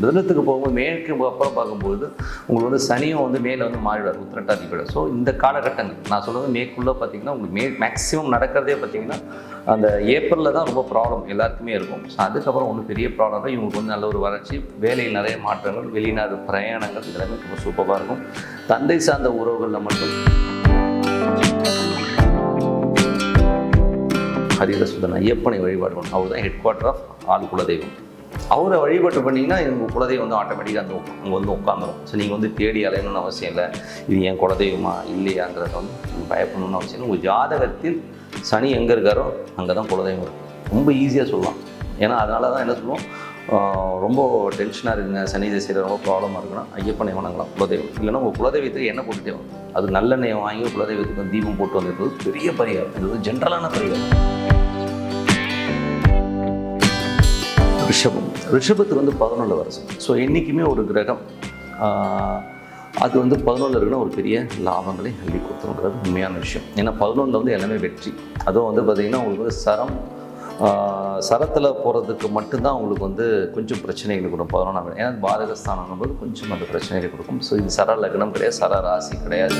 மிதனத்துக்கு போகும்போது மேற்கு அப்புறம் பார்க்கும்போது உங்களுக்கு வந்து சனியும் வந்து மேலே வந்து மாறிவிடாது போயிடும் ஸோ இந்த காலகட்டங்கள் நான் சொல்கிறது மேற்குள்ளே பார்த்தீங்கன்னா உங்களுக்கு மே மேக்ஸிமம் நடக்கிறதே பார்த்தீங்கன்னா அந்த ஏப்ரலில் தான் ரொம்ப ப்ராப்ளம் எல்லாருக்குமே இருக்கும். ஸோ அதுக்கப்புறம் ஒன்றும் பெரிய ப்ராப்ளம் தான் இவங்களுக்கு வந்து நல்ல ஒரு வளர்ச்சி வேலையில் நிறைய மாற்றங்கள் வெளிநாடு பிரயாணங்கள் இதெல்லாமே ரொம்ப சூப்பராக இருக்கும். தந்தை சார்ந்த உறவுகளில் மட்டும் ஹரிதசுதன் ஐயப்பனை வழிபாடு அவர் தான் ஹெட் குவார்ட்டர் ஆஃப் ஆள் குலதெய்வம். அவரை வழிபாட்டு பண்ணிங்கன்னா உங்கள் குலதெய்வம் வந்து ஆட்டோமேட்டிக்காக அந்த அங்கே வந்து உட்காந்துரும். ஸோ நீங்கள் வந்து தேடி அலையணும்னு அவசியம் இல்லை. இது என் குலதெய்வமா? இல்லையாங்கிறத வந்து நீங்கள் பயப்படணும்னு அவசியம் இல்லை. உங்கள் ஜாதகத்தில் சனி எங்கே இருக்காரோ அங்கே தான் குலதெய்வம் இருக்கும் ரொம்ப ஈஸியாக சொல்லலாம். ஏன்னா அதனால தான் என்ன சொல்லுவோம்? ரொம்ப டென்ஷனாக இருக்குங்க சனி திசையில் ரொம்ப ப்ராப்ளமாக இருக்குன்னா ஐயப்பனை வணங்கலாம். குலதெய்வம். இல்லைன்னா உங்கள் குலதெய்வத்துக்கு என்ன போட்டு தேவை? அது நல்லெண்ணெயை வாங்கி குலதெய்வத்துக்கு தீபம் போட்டு வந்திருக்கிறது பெரிய பரிகாரம். இது வந்து ஜென்ரலான பரிகாரம். ரிஷபம். ரிஷபத்துக்கு வந்து பதினொன்று வருஷம் ஸோ என்றைக்குமே ஒரு கிரகம் அது வந்து பதினொன்று இருக்குன்னா ஒரு பெரிய லாபங்களை அள்ளி கொடுத்துருங்கிறது உண்மையான விஷயம். ஏன்னா பதினொன்றில் வந்து எல்லாமே வெற்றி. அதுவும் வந்து பார்த்திங்கன்னா உங்களுக்கு வந்து சரம் சரத்தில் போகிறதுக்கு மட்டும்தான் உங்களுக்கு வந்து கொஞ்சம் பிரச்சனைகள் கொடுக்கும். பதினொன்றாம் ஏன்னா பாதகஸ்தானம் போது கொஞ்சம் அந்த பிரச்சனைகள் கொடுக்கும். ஸோ இது சர லக்னம் கிடையாது சர ராசி கிடையாது.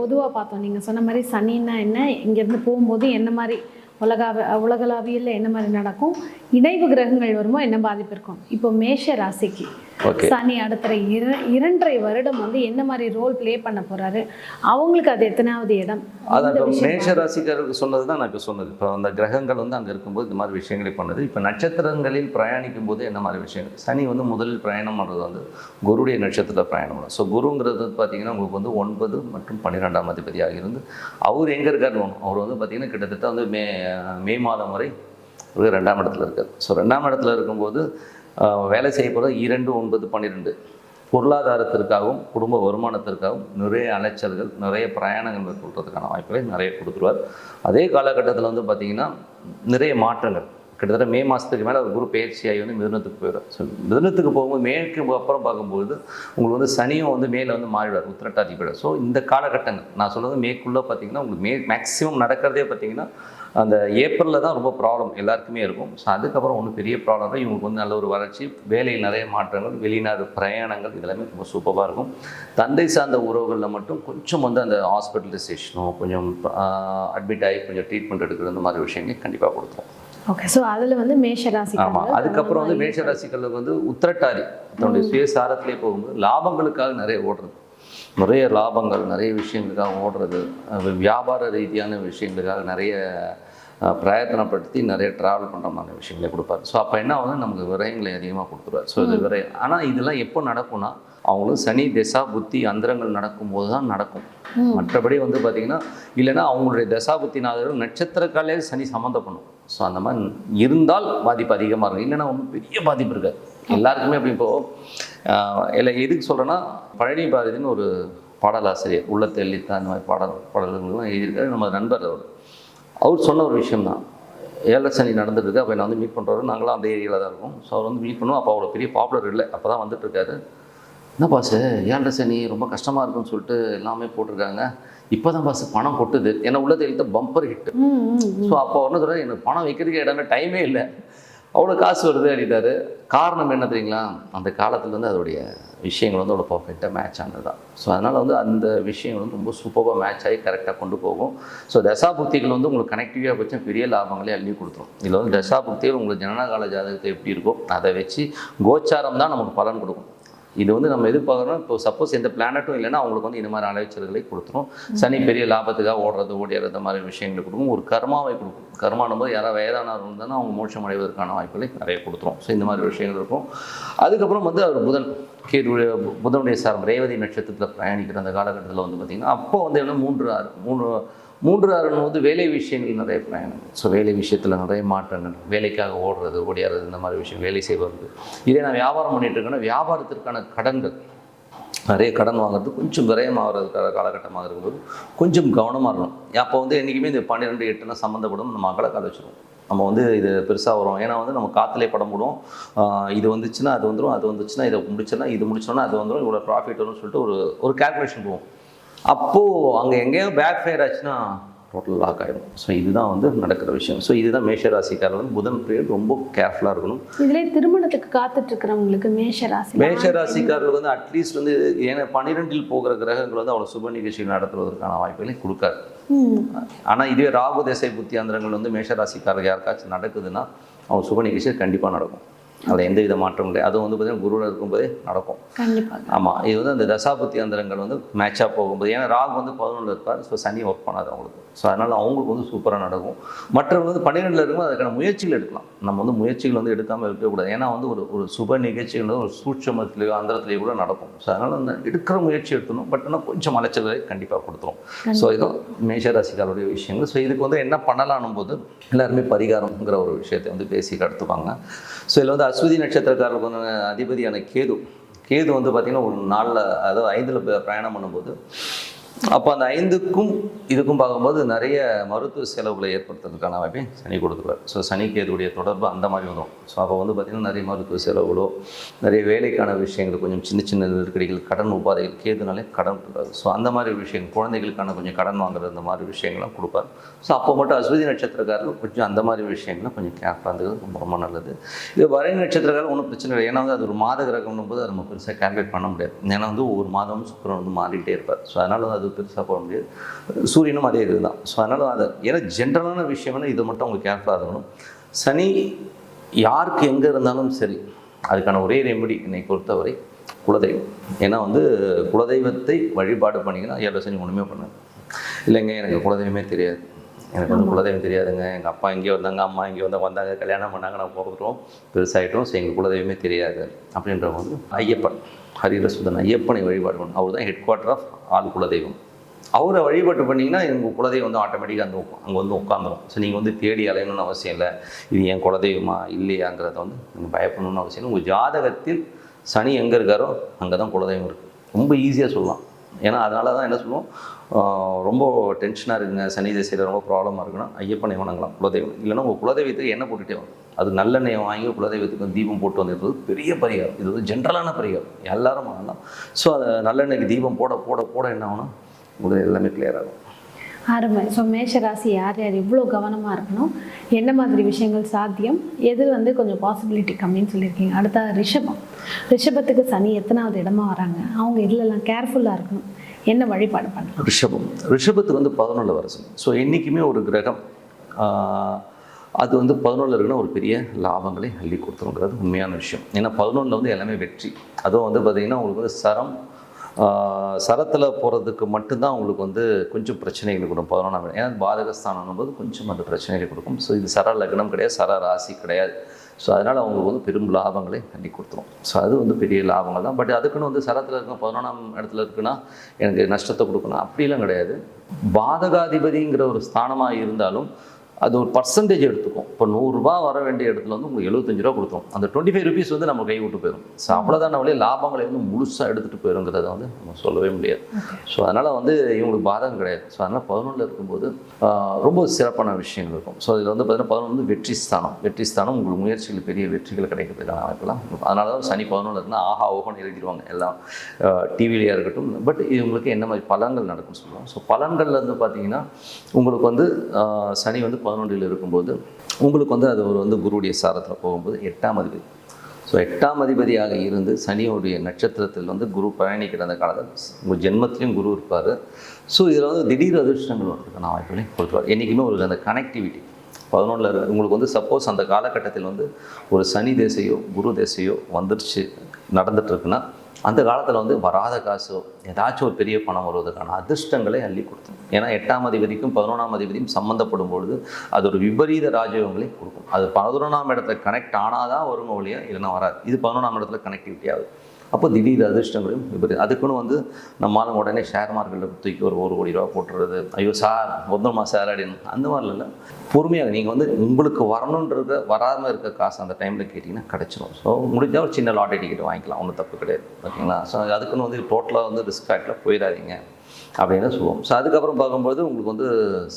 பொதுவாக பார்த்தோம். நீங்கள் சொன்ன மாதிரி சனின்னா என்ன? இங்கேருந்து போகும்போது என்ன மாதிரி உலகாவ உலகளாவியில் என்ன மாதிரி நடக்கும்? இணைவு கிரகங்கள் வருமோ என்ன பாதிப்பு இருக்கும்? இப்போ மேஷ ராசிக்கு. சனி அடுத்த இர இரண்டரை வருடம் வந்து என்ன மாதிரி ரோல் ப்ளே பண்ண போறாரு? அவங்களுக்கு அது எத்தனாவது இடம்? அதான் இப்போ மேஷ ராசிக்காரருக்கு சொன்னது தான் நான் இப்போ சொன்னது. இப்போ அந்த கிரகங்கள் வந்து அங்கே இருக்கும்போது இந்த மாதிரி விஷயங்களை பண்ணுது. இப்போ நட்சத்திரங்களில் பிரயாணிக்கும் போது என்ன மாதிரி விஷயங்கள்? சனி வந்து முதலில் பிரயாணம் பண்ணுறது வந்து குருடைய நட்சத்திரத்தில் பிரயாணம் பண்ணும் ஸோ குருங்கிறது பார்த்தீங்கன்னா உங்களுக்கு வந்து ஒன்பது மற்றும் பன்னிரெண்டாம் அதிபதியாக இருந்து அவர் எங்கே இருக்காருன்னு அவர் வந்து பார்த்தீங்கன்னா கிட்டத்தட்ட வந்து மே மே மாதம் வரை ரெண்டாம் இடத்துல இருக்கார். ஸோ ரெண்டாம் இடத்துல இருக்கும்போது வேலை செய்ய போகிறது இரண்டு ஒன்பது பன்னிரெண்டு. பொருளாதாரத்திற்காகவும் குடும்ப வருமானத்திற்காகவும் நிறைய அலைச்சல்கள் நிறைய பிரயாணங்கள் மேற்கொள்றதுக்கான வாய்ப்புகளை நிறைய கொடுத்துருவார். அதே காலகட்டத்தில் வந்து பார்த்திங்கன்னா நிறைய மாற்றங்கள். கிட்டத்தட்ட மே மாதத்துக்கு மேலே ஒரு குரு பயிற்சியாகி வந்து மிதனத்துக்கு போயிடும் ஸோ மிதனத்துக்கு போகும்போது மேற்கு அப்புறம் பார்க்கும்போது உங்களுக்கு வந்து சனியும் வந்து மேலே வந்து மாறிவிடார் போயிடும் ஸோ இந்த காலகட்டங்கள் நான் சொல்கிறது மேற்குள்ளே பார்த்தீங்கன்னா உங்களுக்கு மே மேக்ஸிமம் நடக்கிறதே பார்த்தீங்கன்னா அந்த ஏப்ரலில் தான் ரொம்ப ப்ராப்ளம் எல்லாருக்குமே இருக்கும். ஸோ அதுக்கப்புறம் ஒன்றும் பெரிய ப்ராப்ளம் இல்லை. இவங்களுக்கு வந்து நல்ல ஒரு வளர்ச்சி வேலையில் நிறைய மாற்றங்கள் வெளிநாடு பிரயாணங்கள் இதெல்லாமே ரொம்ப சூப்பராக இருக்கும். தந்தை சார்ந்த உறவுகளில் மட்டும் கொஞ்சம் வந்து அந்த ஹாஸ்பிட்டலைசேஷனோ கொஞ்சம் அட்மிட் ஆகி கொஞ்சம் ட்ரீட்மெண்ட் எடுக்கிற இந்த மாதிரி விஷயங்கள் கண்டிப்பாக கொடுத்துரும் ஓகே ஸோ அதில் வந்து மேஷ ராசி ஆமாம் அதுக்கப்புறம் வந்து மேஷ ராசிகளுக்கு வந்து உத்திரட்டாதி தன்னுடைய சுயசாரத்திலே போகும்போது லாபங்களுக்காக நிறைய ஓடுறது. நிறைய லாபங்கள் நிறைய விஷயங்களுக்காக ஓடுறது. வியாபார ரீதியான விஷயங்களுக்காக நிறைய பிரயத்தனப்படுத்தி நிறைய ட்ராவல் பண்ணுற மாதிரி விஷயங்களை கொடுப்பாரு. ஸோ அப்போ என்ன ஆகுது நமக்கு விரயங்களை அதிகமாக கொடுத்துருவார். ஸோ இது விரயம். ஆனால் இதெல்லாம் எப்போ நடக்கும்னா அவங்களுக்கு சனி திசா புத்தி அந்தரங்கள் நடக்கும்போது தான் நடக்கும். மற்றபடி வந்து பார்த்திங்கன்னா இல்லைன்னா அவங்களுடைய தசா புத்தினாலும் நட்சத்திரக்காலே சனி சம்மந்தம் பண்ணும் ஸோ அந்த மாதிரி இருந்தால் பாதிப்பு அதிகமாக இருக்கும். இல்லைன்னா ஒன்றும் பெரிய பாதிப்பு இருக்காது. எல்லாருக்குமே அப்படி இப்போது இல்லை எதுக்கு சொல்கிறேன்னா பழனி பாரதின்னு ஒரு பாடலாசிரியர் உள்ளத்தை எள்ளித்தான் அந்த மாதிரி பாடல் பாடல்கள்லாம் எழுதியிருக்காரு. நம்ம நண்பர் அவர். அவர் சொன்ன ஒரு விஷயம்தான். ஏழரை சனி நடந்துட்டு இருக்கு அப்போ நான் வந்து மீட் பண்ணுறாரு நாங்களாம் அந்த ஏரியாவில் தான் இருக்கோம். ஸோ அவர் வந்து மீட் பண்ணுவோம். அப்போ அவ்வளோ பெரிய பாப்புலர் இல்லை. அப்போ தான் வந்துட்டு இருக்காரு என்ன பாசு ஏழரை சனி ரொம்ப கஷ்டமாக இருக்குன்னு சொல்லிட்டு எல்லாமே போட்டிருக்காங்க. இப்போ தான் பாஸ் பணம் கொட்டுது. ஏன்னா உள்ளத்தை எழுத்த பம்பர் ஹிட் ம் ம் ஸோ அப்போ ஒன்று சொல்கிறேன் எனக்கு பணம் வைக்கிறதுக்கு இடம் டைமே இல்லை. அவ்வளோ காசு வருது அப்படின்ட்டாரு காரணம் என்ன தெரியுங்களா? அந்த காலத்தில் வந்து அதோடைய விஷயங்கள் வந்து அவ்வளோ பர்ஃபெக்டாக மேட்ச் ஆனது தான். ஸோ அதனால் வந்து அந்த விஷயங்கள் வந்து ரொம்ப சூப்பராக மேட்ச் ஆகி கரெக்டாக கொண்டு போகும். ஸோ தசாபுக்திகள் வந்து உங்களுக்கு கனெக்டிவாக பட்சம் பெரிய லாபங்களே அள்ளி கொடுத்துரும். இதில் வந்து தசாபுக்திகள் உங்களுக்கு ஜனனகால ஜாதகத்தை எப்படி இருக்கோ அதை வச்சு கோச்சாரம் தான் நமக்கு பலன் கொடுக்கும். இது வந்து நம்ம எதிர்பார்க்குறோம். இப்போ சப்போஸ் எந்த பிளானட்டும் இல்லைன்னா அவங்களுக்கு வந்து இந்த மாதிரி அலைச்சல்களை கொடுத்துரும். சனி பெரிய லாபத்துக்காக ஓடுறது ஓடிறது இந்த மாதிரி விஷயங்களை கொடுக்கும். ஒரு கர்மாவை கொடுக்கும். கர்மானும் போது யாராவது வயதானவர் இருந்தாலும் அவங்க மோட்சம் அடைவதற்கான வாய்ப்புகளை நிறைய கொடுத்துரும். ஸோ இந்த மாதிரி விஷயங்கள் இருக்கும். அதுக்கப்புறம் வந்து அவர் புதன் கேதுடைய புதனுடைய சாரம் ரேவதி நட்சத்திரத்தில் பிரயாணிக்கிற அந்த காலகட்டத்தில் வந்து பார்த்திங்கன்னா அப்போ வந்து என்ன மூன்று ஆறு மூணு மூன்று ஆறு வந்து வேலை விஷயங்கள் நிறைய பிரயாணம் ஸோ வேலை விஷயத்தில் நிறைய மாற்றங்கள். வேலைக்காக ஓடுறது ஓடியாடுறது இந்த மாதிரி விஷயம் வேலை செய்வது இதே நான் வியாபாரம் பண்ணிகிட்டு இருக்கேன்னா வியாபாரத்திற்கான கடன்கள். நிறைய கடன் வாங்குறது கொஞ்சம் விரயமாகிறதுக்கான காலகட்டமாக இருக்கும்போது கொஞ்சம் கவனமாக இருக்கணும். அப்போ வந்து என்றைக்குமே இந்த பன்னிரெண்டு எட்டுனா சம்மந்தப்படும் நம்ம அகல கால வச்சுருவோம். நம்ம வந்து இது பெருசாக வரும். ஏன்னா வந்து நம்ம காற்றுலேயே படம் போடுவோம். இது வந்துச்சுன்னா அது வந்துடும் அது வந்துச்சுன்னா இதை முடிச்சோன்னா இது முடிச்சோன்னா அது வந்துடும் இவ்வளோ ப்ராஃபிட் வரும்னு சொல்லிட்டு ஒரு ஒரு கேல்குலேஷன் போவோம். அப்போது அங்கே எங்கேயோ பேக் ஃபயர் ஆச்சுன்னா டோட்டல் லாக் ஆகிடும் ஸோ இதுதான் வந்து நடக்கிற விஷயம். ஸோ இதுதான் மேஷ ராசிக்காரர் வந்து புதன் பீரியட் ரொம்ப கேர்ஃபுல்லாக இருக்கணும். இதுல திருமணத்துக்கு காத்துட்டு இருக்கிறவங்களுக்கு மேஷ ராசி மேஷ ராசிக்காரர்கள் வந்து அட்லீஸ்ட் வந்து ஏன்னா பன்னிரெண்டில் போகிற கிரகங்கள் வந்து அவனை சுப நிகழ்ச்சிகள் நடத்துவதற்கான வாய்ப்புகளை கொடுக்காது. ஆனால் இதுவே ராகு தேசை புத்தியாந்திரங்கள் வந்து மேஷ ராசிக்காரர்கள் யாருக்காச்சும் நடக்குதுன்னா அவன் சுப நிகழ்ச்சிகள் கண்டிப்பாக நடக்கும். அதில் எந்த வித மாற்றமும் இல்லை. அதுவும் வந்து பார்த்தீங்கன்னா குருவில் இருக்கும்போதே நடக்கும். கண்டிப்பாக. ஆமாம் இது வந்து அந்த தசாபுத்தி அந்தரங்கள் வந்து மேட்சாக போகும்போது. ஏன்னா ராகு வந்து பதினொன்றில் இருப்பார். ஸோ சனி ஒர்க் பண்ணாது அவங்களுக்கு. ஸோ அதனால் அவங்களுக்கு வந்து சூப்பராக நடக்கும். மற்றவங்க வந்து பன்னிரெண்டில் இருக்கும்போது அதுக்கான முயற்சிகள் எடுக்கலாம். நம்ம வந்து முயற்சிகள் வந்து எடுக்காமல் இருக்கக்கூடாது ஏன்னா வந்து ஒரு ஒரு சுப நிகழ்ச்சிகள் ஒரு சூட்சமத்திலேயோ அந்தரத்துலேயோ கூட நடக்கும். ஸோ அதனால் அந்த எடுக்கிற முயற்சி எடுக்கணும் பட் ஆனால் கொஞ்சம் அலைச்சல்களை கண்டிப்பாக கொடுத்துரும். ஸோ இதுவும் மேஷராசிக்காருடைய விஷயங்கள். ஸோ இதுக்கு வந்து என்ன பண்ணலாம்னும் போது எல்லாருமே பரிகாரம்ங்கிற ஒரு விஷயத்தை வந்து பேசி கடத்துவாங்க ஸோ இதில் வந்து அஸ்வதி நட்சத்திரக்காரருக்கு வந்து அதிபதியான கேது. கேது வந்து பார்த்திங்கன்னா ஒரு நாளில் அதாவது ஐந்தில் பிரயாணம் பண்ணும்போது அப்போ அந்த ஐந்துக்கும் இதுக்கும் பார்க்கும்போது நிறைய மருத்துவ செலவுகளை ஏற்படுத்துறதுக்கான வாய்ப்பை சனி கொடுத்துருவார். ஸோ சனிக்கேதுடைய தொடர்பு அந்த மாதிரி வந்துடும் ஸோ அப்போ வந்து பார்த்திங்கன்னா நிறைய மருத்துவ செலவுகளோ நிறைய வேலைக்கான விஷயங்கள் கொஞ்சம் சின்ன சின்ன நெருக்கடிகள் கடன் உபாதைகள் கேதுனாலே கடன் கொடுக்காது ஸோ அந்த மாதிரி விஷயங்கள் குழந்தைகளுக்கான கொஞ்சம் கடன் வாங்குறது அந்த மாதிரி விஷயங்கள்லாம் கொடுப்பார். ஸோ அப்போ மட்டும் அஸ்வதி நட்சத்திரக்காரர்கள் கொஞ்சம் அந்த மாதிரி விஷயங்கள்லாம் கொஞ்சம் கேர்ஃபுல்லாக இருந்தது ரொம்ப ரொம்ப நல்லது. இது வரை நட்சத்திரக்காரர்கள் ஒன்றும் பிரச்சனை இல்லை. ஏன்னா வந்து அது ஒரு மாத கிரகம்னும் போது அது நம்ம பெருசாக கேல்குலேட் பண்ண முடியாது. ஏன்னா வந்து ஒவ்வொரு மாதமும் சுக்கரன் வந்து மாறிக்கிட்டே இருப்பார். ஸோ அதனால் அது பெருசாக போட முடியாது. சூரியனும் அதே இதுதான். ஸோ அதனால் அது ஏன்னா ஜென்ரலான விஷயம்னா இது மட்டும் உங்களுக்கு கேர்ஃபுல்லாக இருக்கணும். சனி யாருக்கு எங்கே இருந்தாலும் சரி அதுக்கான ஒரே ரெமெடி என்னை பொறுத்தவரை குலதெய்வம். ஏன்னா வந்து குலதெய்வத்தை வழிபாடு பண்ணிங்கன்னா ஏழு சனி ஒன்றுமே பண்ணாது இல்லைங்க எனக்கு குலதெய்வமே தெரியாது. எனக்கு வந்து குலதெய்வம் தெரியாதுங்க. எங்கள் அப்பா இங்கே வந்தாங்க அம்மா இங்கே வந்தால் வந்தாங்க கல்யாணம் பண்ணாங்க நான் போகிறோம் பெருசாகிட்டோம் ஸோ எங்கள் குலதெய்வமே தெரியாது அப்படின்றவங்க வந்து ஐயப்பன். ஹரிரசுதன் ஐயப்பனை வழிபாடு பண்ணணும் அவர் தான் ஹெட் குவார்ட்டர் ஆஃப் ஆள் குலதெய்வம். அவரை வழிபாட்டு பண்ணிங்கன்னா உங்கள் குலதெய்வம் வந்து ஆட்டோமேட்டிக்காக அந்த அங்கே வந்து உட்காந்துரும். ஸோ நீங்கள் வந்து தேடி அலையணும்னு அவசியம் இல்லை. இது என் குலதெய்வமா இல்லையாங்கிறத வந்து நீங்கள் பயப்படணும்னு அவசியம் இல்லை. உங்கள் ஜாதகத்தில் சனி எங்கே இருக்காரோ அங்கே தான் குலதெய்வம் இருக்குது ரொம்ப ஈஸியாக சொல்லலாம். ஏன்னா அதனால தான் என்ன சொல்லுவோம்? ரொம்ப டென்ஷனாக இருக்குங்க சனி திசையில் ரொம்ப ப்ராப்ளமாக இருக்குன்னா ஐயப்பனை வணங்கலாம். குலதெய்வம். இல்லைன்னா உங்கள் குலதெய்வத்துக்கு என்ன போட்டுகிட்டே வரும்? அது நல்லெண்ணெய் வாங்கி குலதெய்வத்துக்கு தீபம் போட்டு வந்திருப்பது பெரிய பரிகாரம். இது வந்து ஜென்ரலான பரிகாரம். எல்லாரும் பண்ணலாம் ஸோ அதை நல்லெண்ணெய்க்கு தீபம் போட போட போட என்ன ஆகும்னா உங்களுக்கு எல்லாமே கிளியர் ஆகும். அருமை ஸோ மேஷ ராசி யார் யார் எவ்வளோ கவனமாக இருக்கணும்? என்ன மாதிரி விஷயங்கள் சாத்தியம்? எது வந்து கொஞ்சம் பாசிபிலிட்டி கம்மின்னு சொல்லியிருக்கீங்க. அடுத்த ரிஷபம். ரிஷபத்துக்கு சனி எத்தனாவது இடமா வராங்க? அவங்க இதுலலாம் கேர்ஃபுல்லாக இருக்கணும்? என்ன வழிபாடு பண்ணலாம்? ரிஷபம். ரிஷபத்துக்கு வந்து பதினொன்று வருஷம் ஸோ என்றைக்குமே ஒரு கிரகம் அது வந்து பதினொன்றில் இருக்குன்னா ஒரு பெரிய லாபங்களை அள்ளி கொடுத்துருங்கிறது உண்மையான விஷயம். ஏன்னா பதினொன்றில் வந்து எல்லாமே வெற்றி. அதுவும் வந்து பார்த்திங்கன்னா உங்களுக்கு வந்து சரம் சரத்தில் போகிறதுக்கு மட்டும்தான் உங்களுக்கு வந்து கொஞ்சம் பிரச்சனைகள் கொடுக்கும். பதினொன்றாம் ஏன்னா பாதகஸ்தானம் போது கொஞ்சம் அந்த பிரச்சனைகள் கொடுக்கும். ஸோ இது சர லக்னம் கிடையாது சர ராசி கிடையாது. ஸோ அதனால் அவங்களுக்கு வந்து பெரும் லாபங்களை கண்டி கொடுத்துரும். ஸோ அது வந்து பெரிய லாபங்கள் தான். பட் அதுக்குன்னு வந்து சரத்தில் இருக்க பதினொன்றாம் இடத்துல இருக்குன்னா எனக்கு நஷ்டத்தை கொடுக்கணும். அப்படிலாம் கிடையாது. பாதகாதிபதிங்கிற ஒரு ஸ்தானமாக இருந்தாலும் அது ஒரு பர்சன்டேஜ் எடுத்துக்கும். இப்போ நூறுரூவா வர வேண்டிய இடத்துல வந்து உங்களுக்கு எழுபத்தஞ்சு ரூபா கொடுத்தோம். அந்த டுவெண்ட்டி ஃபைவ் ருபீஸ் வந்து நம்ம கை விட்டு போயிடும் ஸோ அவ்வளோதான் வழியே லாபங்களை வந்து முழுசாக எடுத்துகிட்டு போயிருங்கிறத வந்து நம்ம சொல்லவே முடியாது. ஸோ அதனால் வந்து இவங்களுக்கு பாதகம் கிடையாது. ஸோ அதனால் பதினொன்றில் இருக்கும்போது ரொம்ப சிறப்பான விஷயங்கள் இருக்கும். ஸோ இதில் வந்து பார்த்தீங்கன்னா பதினொன்று வந்து வெற்றி ஸ்தானம். வெற்றி ஸ்தானம் உங்களுக்கு முயற்சிகள் பெரிய வெற்றிகள் கிடைக்கிறதுக்கான வாய்ப்பெல்லாம். அதனால தான் சனி பதினொன்று இருக்குன்னா ஆஹா ஓஹோன்னு எழுதிடுவாங்க. எல்லாம் டிவிலையாக இருக்கட்டும். பட் இவங்களுக்கு என்ன மாதிரி பலன்கள் நடக்கும்னு சொல்லுவோம். ஸோ பலன்கள்ல இருந்து பார்த்தீங்கன்னா உங்களுக்கு வந்து சனி வந்து பதினொன்றில் இருக்கும்போது உங்களுக்கு வந்து அது ஒரு வந்து குருவுடைய சாரத்தில் போகும்போது எட்டாம் அதிபதி. ஸோ எட்டாம் அதிபதியாக இருந்து சனியோடைய நட்சத்திரத்தில் வந்து குரு பயணிக்கிற அந்த காலத்தில் உங்கள் ஜென்மத்திலையும் குரு இருப்பார். ஸோ இதில் வந்து திடீர் அதிர்ஷ்டங்கள் வர்றதுக்கான வாய்ப்புகளையும் கொடுத்துருவார் என்றைக்குமே ஒரு அந்த கனெக்டிவிட்டி பதினொன்றில் உங்களுக்கு வந்து சப்போஸ் அந்த காலகட்டத்தில் வந்து ஒரு சனி தேசையோ குரு தேசையோ வந்துருச்சு நடந்துட்டு இருக்குன்னா அந்த காலத்தில் வந்து வராத காசோ ஏதாச்சும் ஒரு பெரிய பணம் வருவதற்கான அதிர்ஷ்டங்களை அள்ளி கொடுத்தோம் ஏன்னா எட்டாம் அதிபதிக்கும் பதினொன்றாம் அதிபதியும் சம்மந்தப்படும் பொழுது அது ஒரு விபரீத ராஜயோகங்களை கொடுக்கும். அது பதினொன்றாம் இடத்துல கனெக்ட் ஆனால் தான் வருங்க ஒழிய இல்லைன்னா வராது. இது பதினொன்றாம் இடத்துல கனெக்டிவிட்டி ஆகுது. அப்போ திடீர் அதிர்ஷ்டங்களையும் விபரீதம் அதுக்குன்னு வந்து நம்மளால உடனே ஷேர் மார்க்கெட்டில் தூக்கி ஒரு ஒரு கோடி ரூபா போட்டுறது. ஐயோ சார் ஒன்றமா சார் அப்படின்னு. அந்த மாதிரி இல்லை. பொறுமையாக நீங்கள் வந்து உங்களுக்கு வரணுன்றத வராமல் இருக்க காசு அந்த டைமில் கேட்டிங்கன்னா கிடச்சிடும் ஸோ முடிஞ்சால் ஒரு சின்ன லாட்டரி டிக்கெட் வாங்கிக்கலாம். ஒன்றும் தப்பு கிடையாது. ஓகேங்களா? ஸோ அதுக்குன்னு வந்து டோட்டலாக வந்து ரிஸ்க் ஆகிட்டில் போயிடாதீங்க. அப்படின்னு சொல்லுவோம். ஸோ அதுக்கப்புறம் பார்க்கும்போது உங்களுக்கு வந்து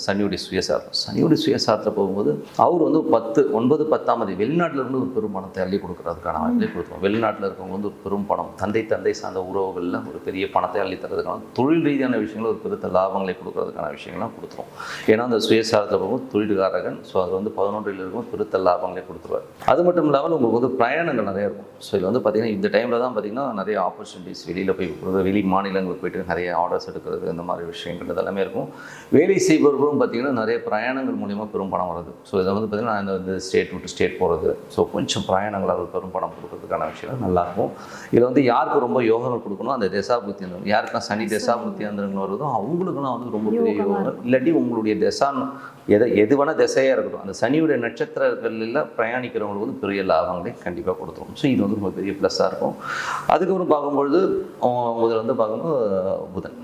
சனியுடைய சுயசாரம் சனியுடைய சுயசாரத்தில் போகும்போது அவர் வந்து பத்து ஒன்பது பத்தாம் தேதி வெளிநாட்டில் இருந்து ஒரு பெரும் பணத்தை அள்ளி கொடுக்குறதுக்கான வாய்ப்பை கொடுத்துருவோம். வெளிநாட்டில் இருக்கவங்க வந்து ஒரு பெரும் பணம் தந்தை தந்தை சார்ந்த உறவுகளில் ஒரு பெரிய பணத்தை அள்ளி தரதுக்கான தொழில் ரீதியான விஷயங்கள் ஒரு பெருத்த லாபங்களை கொடுக்கறதுக்கான விஷயங்கள்லாம் கொடுத்துரும் ஏன்னா அந்த சுயசாரத்தில் போகும்போது தொழில்காரகன் ஸோ அது வந்து பதினொன்றில் இருக்கும் பெருத்த லாபங்களை கொடுத்துருவார். அது மட்டும் இல்லாமல் உங்களுக்கு வந்து பிரயாணங்கள் நிறைய இருக்கும். ஸோ இதில் வந்து பார்த்தீங்கன்னா இந்த டைமில் தான் பார்த்தீங்கன்னா நிறைய ஆப்பர்ச்சுனிட்டிஸ் வெளியில் போய் வெளி மாநிலங்களுக்கு போயிட்டு நிறைய ஆர்டர்ஸ் எடுக்கிறது இந்த மாதிரி விஷயங்கள் இதெல்லாமே இருக்கும். வேலை செய்பவர்களும் பார்த்தீங்கன்னா நிறைய பிரயாணங்கள் மூலிமா பெரும் பணம் வருது ஸோ இதை வந்து பார்த்தீங்கன்னா இந்த ஸ்டேட் விட்டு ஸ்டேட் போகிறது ஸோ கொஞ்சம் பிரயாணங்களால் பெரும் பணம் கொடுக்கறதுக்கான விஷயம். நல்லாயிருக்கும். இதில் வந்து யாருக்கு ரொம்ப யோகங்கள் கொடுக்கணும்? அந்த தசாபுத்தி அந்தரம் யாருக்கெல்லாம் சனி தசாபுத்தி அந்தரங்கள் வருதோ அவங்களுக்குலாம் வந்து ரொம்ப பெரிய யோகம் இல்லாட்டி உங்களுடைய தசான் எதை எது வேணால் திசையாக இருக்கட்டும் அந்த சனியுடைய நட்சத்திரங்களில் பிரயாணிக்கிறவங்களுக்கு வந்து பெரிய லாபங்களை கண்டிப்பாக கொடுத்துரும். ஸோ இது வந்து ரொம்ப பெரிய ப்ளஸ்ஸாக இருக்கும். அதுக்கப்புறம் பார்க்கும்பொழுது முதல்ல வந்து பார்க்கும்போது புதன்.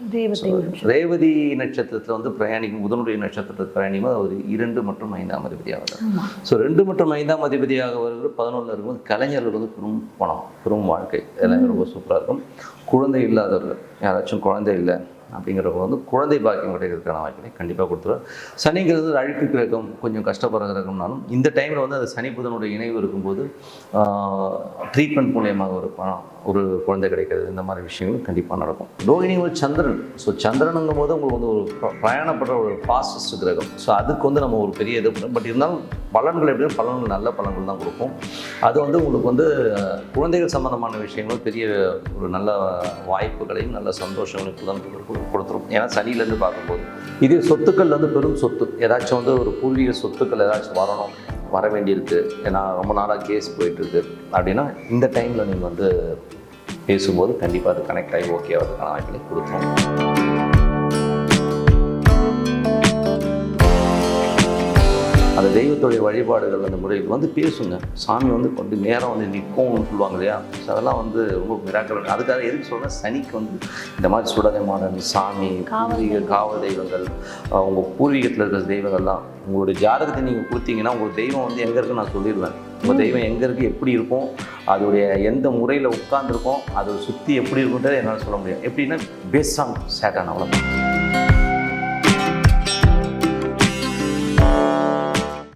ரேவதி நட்சத்திரத்தில் வந்து பிரயாணிக்கும் புதனுடைய நட்சத்திரத்தில் பிரயாணிக்கும் அவர் இரண்டு மற்றும் ஐந்தாம் அதிபதியாக வர்றார் ஆமா. ஸோ ரெண்டு மற்றும் ஐந்தாம் அதிபதியாக வருகிற பதினொன்றில் இருக்கும்போது கலைஞர்களுக்கு வந்து பெரும் பணம் பெரும் வாழ்க்கை. எல்லாமே ரொம்ப சூப்பராக இருக்கும். குழந்தை இல்லாதவர்கள் யாராச்சும் குழந்தை இல்லை அப்படிங்கிறவங்க வந்து குழந்தை பாக்கியம் கிடைக்கிறதுக்கான வாய்ப்பினை கண்டிப்பாக கொடுத்துருவார். சனிங்கிறது அழுக்கு கிரகம் கொஞ்சம் கஷ்டப்படுற கிரகம்னாலும் இந்த டைமில் வந்து அந்த சனி புதனுடைய இணைவு இருக்கும்போது ட்ரீட்மெண்ட் மூலியமாக ஒரு பணம் ஒரு குழந்தை கிடைக்கிறது இந்த மாதிரி விஷயங்களும் கண்டிப்பாக நடக்கும். ரோஹிணி ஒரு சந்திரன். ஸோ சந்திரனுங்கும் போது உங்களுக்கு வந்து ஒரு பிரயாணப்படுற ஒரு ஃபாஸ்டஸ்ட் கிரகம். ஸோ அதுக்கு வந்து நம்ம ஒரு பெரிய இது பட் இருந்தாலும் பலன்கள் எப்படியும் பலன்கள் நல்ல பலன்கள் தான் கொடுக்கும். அது வந்து உங்களுக்கு வந்து குழந்தைகள் சம்மந்தமான விஷயங்களும் பெரிய ஒரு நல்ல வாய்ப்புகளையும் நல்ல சந்தோஷங்களையும் தான் கொடுத்துரும். ஏன்னா சனியிலேருந்து பார்க்கும்போது இது சொத்துக்கள் வந்து பெரும் சொத்து. ஏதாச்சும் வந்து ஒரு பூர்வீக சொத்துக்கள் ஏதாச்சும் வரணும். வர வேண்டியிருக்கு ஏன்னா ரொம்ப நாளாக கேஸ் போயிட்டுருக்கு. அப்படின்னா இந்த டைமில் நீங்கள் வந்து பேசும்போது கண்டிப்பாக அது கனெக்ட் ஆகி ஓகே ஆகிறதுக்கான வாய்ப்புகளை கொடுத்துரும் அந்த தெய்வத்துடைய வழிபாடுகள் அந்த முறைகள் வந்து பேசுங்க. சாமி வந்து கொண்டு நேரம் வந்து நிற்கும்னு சொல்லுவாங்க இல்லையா? ஸோ அதெல்லாம் வந்து ரொம்ப மிராக்கள் அதுக்காக எதுக்கு சொல்கிறேன் சனிக்கு வந்து இந்த மாதிரி சுடலை மாடன் சாமி பூர்வீக காவல் தெய்வங்கள் அஹ் உங்க பூர்வீகத்தில் இருக்கிற தெய்வங்கள்லாம் உங்களுடைய ஜாதகத்தை நீங்கள் கொடுத்தீங்கன்னா உங்கள் தெய்வம் வந்து எங்கே இருக்குன்னு நான் சொல்லிடுவேன். உங்கள் தெய்வம் எங்கே இருக்குது எப்படி இருக்கும் அதோடைய எந்த முறையில் உட்காந்துருக்கோம் அதை சுற்றி எப்படி இருக்குன்றதை என்னால் சொல்ல முடியும். எப்படின்னா பேஸ்ட் ஆன் சேட்டான் அவ்வளோ